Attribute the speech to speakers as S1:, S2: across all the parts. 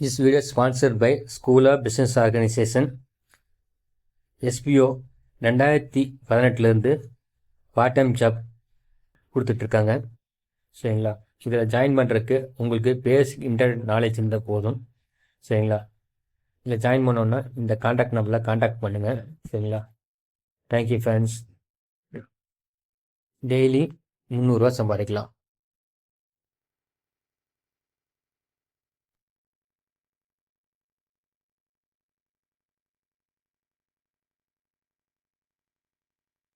S1: This video is sponsored by School of Business Organization. SBO ரெண்டாயிரத்தி பதினெட்டுலேருந்து part time job கொடுத்துட்ருக்காங்க. சரிங்களா? இதில் ஜாயின் பண்ணுறதுக்கு உங்களுக்கு பேசிக் இன்டர்நெட் நாலேஜ் இருந்தால் போதும். சரிங்களா? இதில் ஜாயின் பண்ணோன்னா இந்த காண்டாக்ட் நம்பரில் காண்டாக்ட் பண்ணுங்கள் சரிங்களா? தேங்க்யூ ஃப்ரெண்ட்ஸ் டெய்லி முந்நூறுரூவா சம்பாதிக்கலாம்.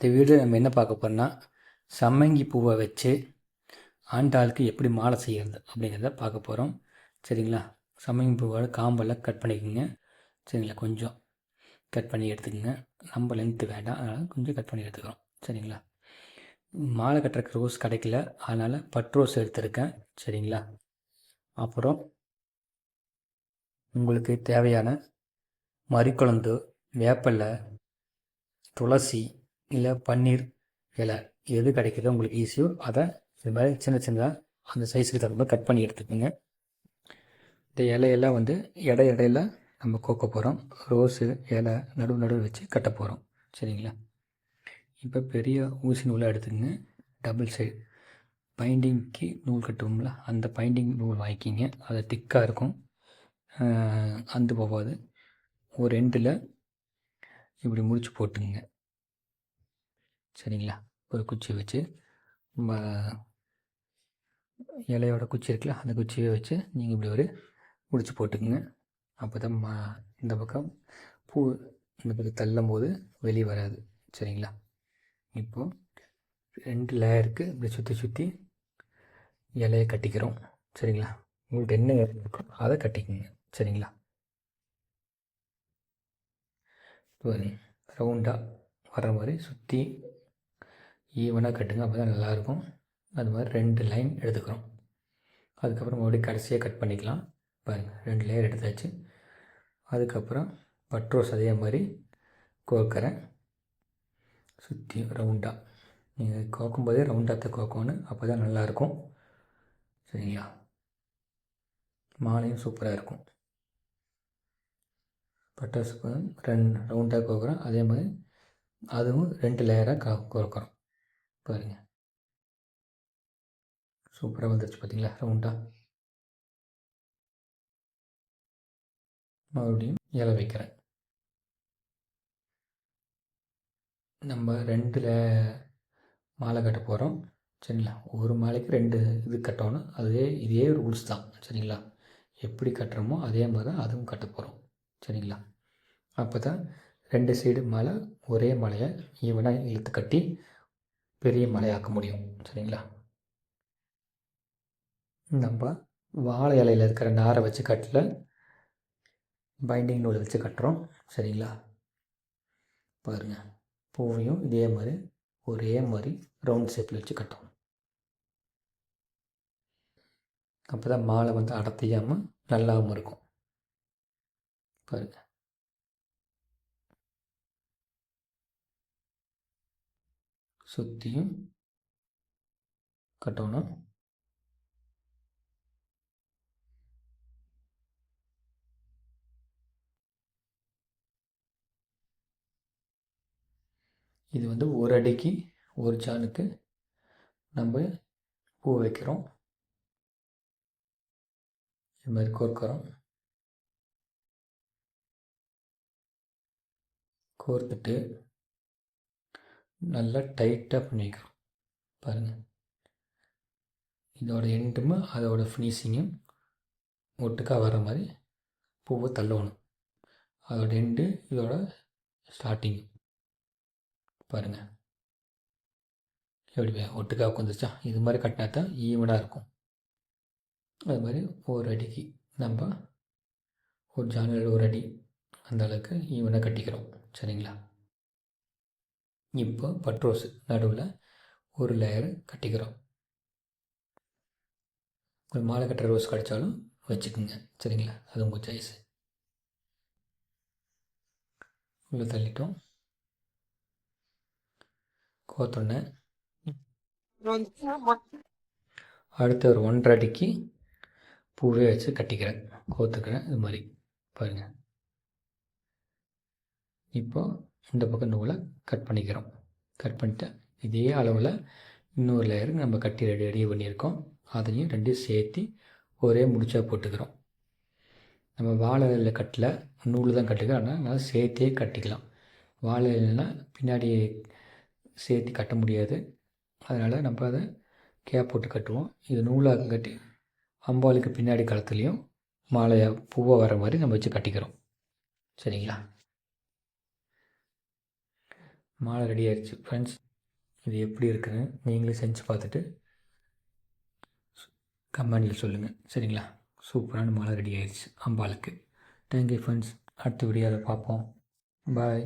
S1: இந்த வீடியோ நம்ம என்ன பார்க்க போகிறோம்னா சம்மங்கி பூவை வச்சு ஆண்டாளுக்கு எப்படி மாலை செய்கிறது அப்படிங்கிறத பார்க்க போகிறோம் சரிங்களா? சம்மங்கி பூவோட காம்பெல்லாம் கட் பண்ணிக்கோங்க. சரிங்களா? கொஞ்சம் கட் பண்ணி எடுத்துக்கோங்க. நம்ம லென்த்து வேண்டாம். அதனால் கொஞ்சம் கட் பண்ணி எடுத்துக்கிறோம். சரிங்களா? மாலை கட்டுறக்கு ரோஸ் கிடைக்கல. அதனால் பட் ரோஸ் எடுத்திருக்கேன். சரிங்களா? அப்புறம் உங்களுக்கு தேவையான மறிக்குழந்து வேப்பிலை துளசி இல்லை பன்னீர் இலை எது கிடைக்கிதோ உங்களுக்கு ஈஸியோ அதை இது மாதிரி சின்ன சின்னதாக அந்த சைஸுக்கு தகுந்த மாதிரி கட் பண்ணி எடுத்துக்கோங்க. இந்த இலையெல்லாம் வந்து இடை இடையில நம்ம கோக்க போகிறோம் ரோஸு இலை நடுவு நடுவு வச்சு கட்ட போகிறோம் சரிங்களா? இப்போ பெரிய ஊசி நூலாக எடுத்துக்கங்க. டபுள் சைடு பைண்டிங்க்கு நூல் கட்டுவோம்ல அந்த பைண்டிங் நூல் வாங்கிக்கிங்க. அது திக்காக இருக்கும். அந்து போகாது. ஒரு எண்டில் இப்படி முடிச்சு போட்டுங்க சரிங்களா? ஒரு குச்சி வச்சு ம இலையோட குச்சி இருக்குல்ல அந்த குச்சியை வச்சு நீங்கள் இப்படி ஒரு முடிச்சு போட்டுக்குங்க. அப்போ தான் மா இந்த பக்கம் பூ இந்த பக்கம் தள்ளும் போது வெளியே வராது. சரிங்களா? இப்போது ரெண்டு லேயருக்கு இப்படி சுற்றி சுற்றி இலையை கட்டிக்கிறோம். சரிங்களா? உங்களுக்கு என்ன இருக்கோ அதை கட்டிக்கோங்க. சரிங்களா? ரவுண்டாக வர்ற மாதிரி சுற்றி ஈவனாக கட்டுங்க அப்போ தான் நல்லாயிருக்கும். அது மாதிரி ரெண்டு லைன் எடுத்துக்கிறோம். அதுக்கப்புறம் மறுபடியும் கடைசியாக கட் பண்ணிக்கலாம். பாருங்கள் ரெண்டு லேயர் எடுத்தாச்சு. அதுக்கப்புறம் பட்ரோஸ் அதே மாதிரி கோர்க்கறேன் சுற்றி ரவுண்டாக நீங்கள் கோக்கும்போதே ரவுண்டாக தான் கோக்கணும் அப்போ தான் நல்லாயிருக்கும். சரிங்களா? மாலையும் சூப்பராக இருக்கும். பட்டாசு ரெண்டு ரவுண்டாக கோக்குறோம் அதே மாதிரி அதுவும் ரெண்டு லேயராக கா கோர்க்குறோம். பாருங்க. சூப்பராக வந்துருச்சு பார்த்தீங்களா ரவுண்டாக மறுபடியும் இலை வைக்கிறேன். நம்ம ரெண்டில் மாலை கட்ட போகிறோம் சரிங்களா? ஒரு மாலைக்கு ரெண்டு இது கட்டணும் அதே இதே ரூல்ஸ் தான் சரிங்களா? எப்படி கட்டுறோமோ அதே மாதிரி தான் அதுவும் கட்ட போகிறோம் சரிங்களா? அப்போ தான் ரெண்டு சைடு மலை ஒரே மலையை ஈவனாக இழுத்து கட்டி பெரிய மலையாக்க முடியும் சரிங்களா? நம்ம வாழை இலையில் இருக்கிற நாரை வச்சு கட்டல பைண்டிங் நூல் வச்சு கட்டுறோம் சரிங்களா? பாருங்கள் பூவையும் இதே மாதிரி ஒரே மாதிரி ரவுண்ட் ஷேப்பில் வச்சு கட்டணும் அப்போ தான் மாலை வந்து அடத்தையாமல் நல்லாவும் இருக்கும். பாருங்கள் சுற்றியும் கட்டணும். இது வந்து ஒரு அடிக்கு ஒரு ஜானுக்கு நம்ம பூ வைக்கிறோம். இது மாதிரி கோர்க்கிறோம். கோர்த்துட்டு நல்லா டைட்டாக பண்ணிக்கிறோம் பாருங்கள் இதோட எண்டுமே அதோட ஃபினிஷிங்கும் ஒட்டுக்காக வர மாதிரி பூவை தள்ளணும். அதோட எண்டு இதோட ஸ்டார்டிங் பாருங்கள் எப்படி ஒட்டுக்காக உட்காந்துச்சா இது மாதிரி கட்டினா தான் ஈவனாக இருக்கும். அது மாதிரி ஒரு அடிக்கு நம்ம ஒரு ஜானல் ஒரு அடி அந்த அளவுக்கு ஈவனாக கட்டிக்கிறோம். சரிங்களா? இப்போ பட்ரோஸ் நடுவில் ஒரு லேயர் கட்டிக்கிறோம். ஒரு மாலை கட்டுற ரோஸ் கிடைச்சாலும் வச்சுக்கோங்க. சரிங்களா? அது உங்கள் சாய்ஸ் உள்ளே தள்ளிட்டோம். கோத்தொன்னே. அடுத்த ஒரு ஒன்றரை அடிக்கு பூவே வச்சு கட்டிக்கிறேன். கோத்துக்கிறேன். இது மாதிரி. பாருங்கள் இப்போது இந்த பக்கம் நூலை கட் பண்ணிக்கிறோம். கட் பண்ணிட்டு இதே அளவில் இன்னொரு லேயருக்கு நம்ம கட்டி ரெடி ரெடி பண்ணியிருக்கோம். அதையும் ரெண்டையும் சேர்த்து ஒரே முடிச்சா போட்டுக்கிறோம். நம்ம வாழை இலை கட்டில் நூல் தான் கட்டுக்கிறோம் ஆனால் நல்லா சேர்த்தே கட்டிக்கலாம். வாழை இலைனா பின்னாடி சேர்த்து கட்ட முடியாது. அதனால் நம்ம அதை கேப் போட்டு கட்டுவோம். இது நூலாக கட்டி அம்பாளுக்கு பின்னாடி களத்துலேயும் மாலையை பூவை வர மாதிரி நம்ம வச்சு கட்டிக்கிறோம். சரிங்களா? மாலை ரெடி ஆயிடுச்சு ஃப்ரெண்ட்ஸ் இது எப்படி இருக்குன்னு நீங்களே செஞ்சு பார்த்துட்டு கமெண்டில் சொல்லுங்கள் சரிங்களா? சூப்பரான மாலை ரெடி ஆயிடுச்சு அம்பாளுக்கு. தேங்க்யூ ஃப்ரெண்ட்ஸ் அடுத்த வீடியோவில் பார்ப்போம். பாய்